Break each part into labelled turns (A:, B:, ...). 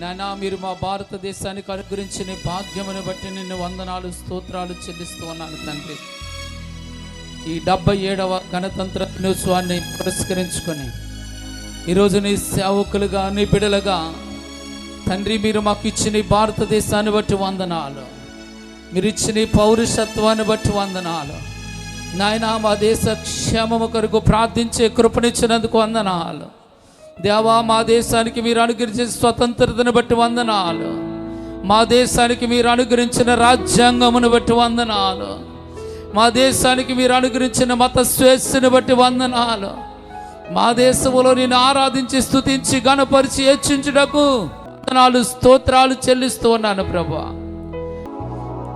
A: నానా మీరు మా భారతదేశానికి అనుగ్రహించిన భాగ్యమును బట్టి నిన్ను వందనాలు స్తోత్రాలు చెల్లిస్తూ ఉన్నాను తండ్రి. ఈ డెబ్బై ఏడవ గణతంత్ర దినోత్సవాన్ని పురస్కరించుకొని ఈరోజు నీ సేవకులుగా నీ బిడలుగా తండ్రి మీరు మాకు ఇచ్చిన భారతదేశాన్ని బట్టి వందనాలు. మీరు ఇచ్చిన పౌరుషత్వాన్ని బట్టి వందనాలు. నాయన మా దేశ క్షేమము కొరకు ప్రార్థించే కృపనిచ్చినందుకు వందనాలు. దేవా మా దేశానికి మీరు అనుగ్రహించిన స్వతంత్రతను బట్టి వందనాలు. మా దేశానికి మీరు అనుగ్రహించిన రాజ్యాంగమును బట్టి వందనాలు. మా దేశానికి మీరు అనుగ్రహించిన మత స్వేచ్ఛను బట్టి వందనాలు. మా దేశంలో నేను ఆరాధించి స్థుతించి గణపరిచి హెచ్చించుటకు వందనాలు స్తోత్రాలు చెల్లిస్తూ ఉన్నాను ప్రభా.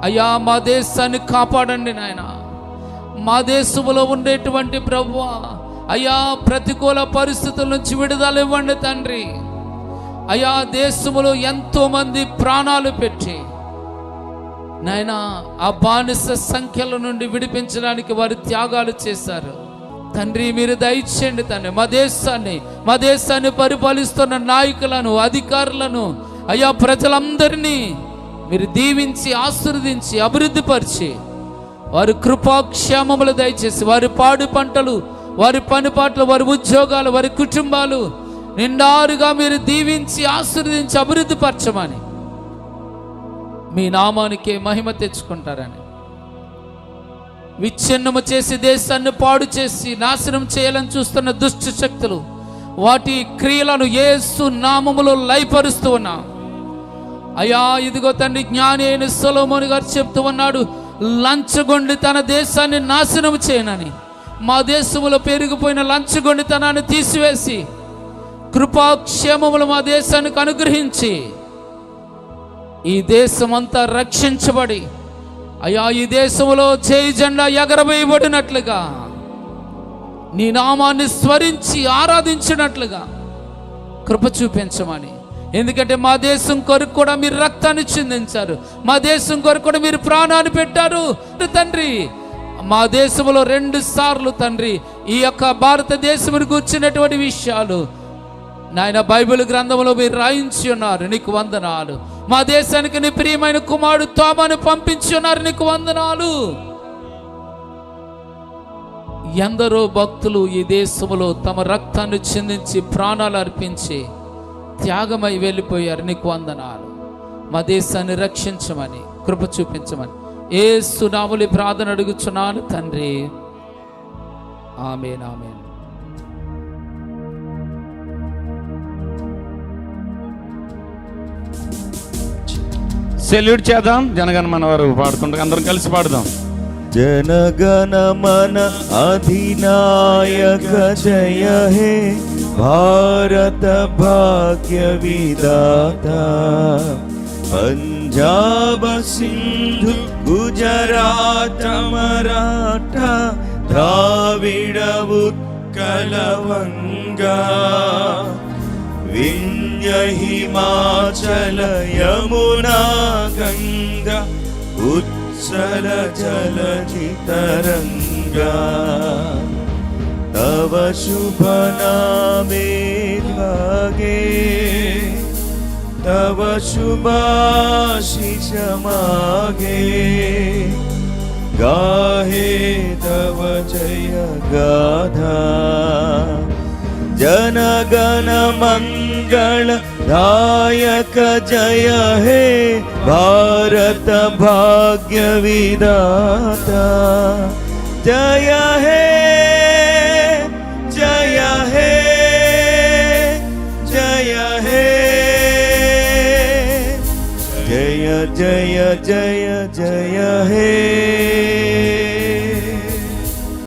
A: అయ్యా మా దేశాన్ని కాపాడండి నాయన. మా దేశంలో ఉండేటువంటి ప్రభువా అయ్యా ప్రతికూల పరిస్థితుల నుంచి విడుదల ఇవ్వండి తండ్రి. అయ్యా దేశంలో ఎంతో మంది ప్రాణాలు పెట్టి నైనా ఆ బానిస సంఖ్యల నుండి విడిపించడానికి వారు త్యాగాలు చేశారు. తండ్రి మీరు దయచేయండి తండ్రి మా దేశాన్ని మా దేశాన్ని పరిపాలిస్తున్న నాయకులను అధికారులను అయ్యా ప్రజలందరినీ మీరు దీవించి ఆశీర్వదించి అభివృద్ధిపరిచి వారి కృపాక్షేమములు దయచేసి వారి పాడు పంటలు వారి పని పాటలు వారి ఉద్యోగాలు వారి కుటుంబాలు నిండారుగా మీరు దీవించి ఆశీర్వదించి అభివృద్ధి పరచమని మీ నామానికే మహిమ తెచ్చుకుంటారని. విచ్ఛిన్నము చేసి దేశాన్ని పాడు చేసి నాశనం చేయాలని చూస్తున్న దుష్ట శక్తులు వాటి క్రియలను ఏసు నామములో లయపరుస్తూ ఉన్నా. అయ్యా ఇదిగో తండ్రి జ్ఞాని అయిన సొలోమోని గారు చెప్తూ ఉన్నాడు లంచగొండి తన దేశాన్ని నాశనం చేయనని. మా దేశంలో పెరిగిపోయిన లంచగొండితనాన్ని తీసివేసి కృపాక్షేమములు మా దేశానికి అనుగ్రహించి ఈ దేశమంతా రక్షించబడి అయ్యా ఈ దేశంలో చేయి జెండా ఎగరవేయబడినట్లుగా నీ నామాన్ని స్మరించి ఆరాధించినట్లుగా కృప చూపించమని. ఎందుకంటే మా దేశం కొరకు కూడా మీరు రక్తాన్ని చిందించారు. మా దేశం కొరకు కూడా మీరు ప్రాణాన్ని పెట్టారు. తండ్రి మా దేశంలో రెండు సార్లు తండ్రి ఈ యొక్క భారతదేశం కూర్చున్నటువంటి విషయాలు నాయన బైబిల్ గ్రంథంలో మీరు రాయించి ఉన్నారు. నీకు వందనాలు. మా దేశానికి నీ ప్రియమైన కుమారుడు తోమను పంపించి ఉన్నారు. నీకు వందనాలు. ఎందరో భక్తులు ఈ దేశంలో తమ రక్తాన్ని చిందించి ప్రాణాలు అర్పించి త్యాగమై వెళ్ళిపోయారు. నీకు వందనాలు. మా దేశాన్ని రక్షించమని కృప చూపించమని. ఏ సునాములి ప్రార్థన అడుగుచున్నాను తండ్రి. ఆమె ఆమెన్.
B: సెల్యూట్ చేద్దాం. జనగణ మన వారు పాడుకుంటారు. అందరం కలిసి పాడదాం.
C: జనగణ మన అధినాయక జయ హే భారత భాగ్య విదాతా పంజాబ సింధు గుజరాత మరాఠా ద్రావిడ ఉత్కలవంగా. వింధ్య హిమాచల యమునా గంగా ఉత్సల జల తరంగా తవ శుభనామే तव शुभाशिषमागे गाहे तव जय गाधा। जनगणमङ्गलदायक जय हे भारत भाग्यविदाता जय हे। जय जय जय जय हे